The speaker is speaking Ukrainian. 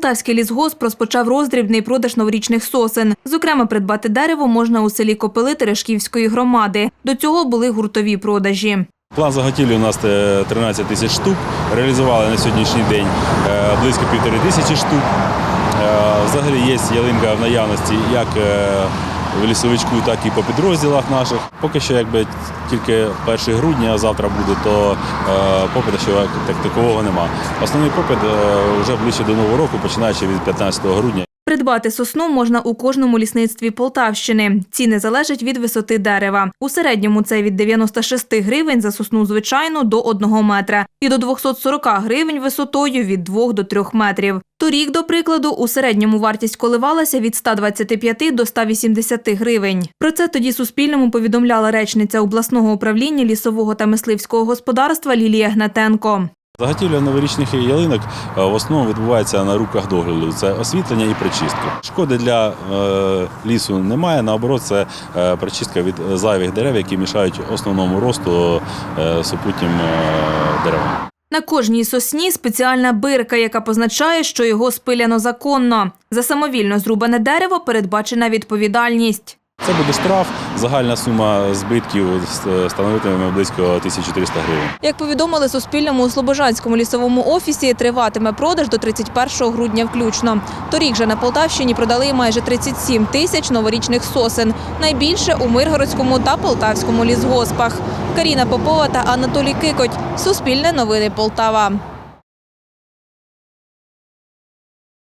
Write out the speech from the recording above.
Полтавський лісгосп розпочав роздрібний продаж новорічних сосен. Зокрема, придбати дерево можна у селі Копили Терешківської громади. До цього були гуртові продажі. План заготівлі у нас е, 13 тисяч штук. Реалізували на сьогоднішній день е, близько півтори тисячі штук. Е, Взагалі є ялинка в наявності як е, в лісовичку, так і по підрозділах наших. Поки що якби тільки 1 грудня, завтра буде, то е, попиту ще так такового нема. Основний попит е, вже ближче до нового року, починаючи від 15 грудня. Придбати сосну можна у кожному лісництві Полтавщини. Ціни залежать від висоти дерева. У середньому це від 96 гривень за сосну звичайну до 1 метра і до 240 гривень висотою від 2 до 3 метрів. Торік, до прикладу, у середньому вартість коливалася від 125 до 180 гривень. Про це тоді Суспільному повідомляла речниця обласного управління лісового та мисливського господарства Лілія Гнатенко. Заготівля новорічних ялинок е, в основному відбувається на руках догляду. Це освітлення і причистка. Шкоди для е, лісу немає. Наоборот, це е, причистка від зайвих дерев, які мішають основному росту супутнім деревам. На кожній сосні спеціальна бирка, яка позначає, що його спиляно законно. За самовільно зрубане дерево передбачена відповідальність. Це буде штраф. Загальна сума збитків становитиме близько 1300 гривень. Як повідомили Суспільному у Слобожанському лісовому офісі, триватиме продаж до 31 грудня включно. Торік же на Полтавщині продали майже 37 тисяч новорічних сосен. Найбільше у Миргородському та Полтавському лісгоспах. Каріна Попова та Анатолій Кикоть. Суспільне новини Полтава.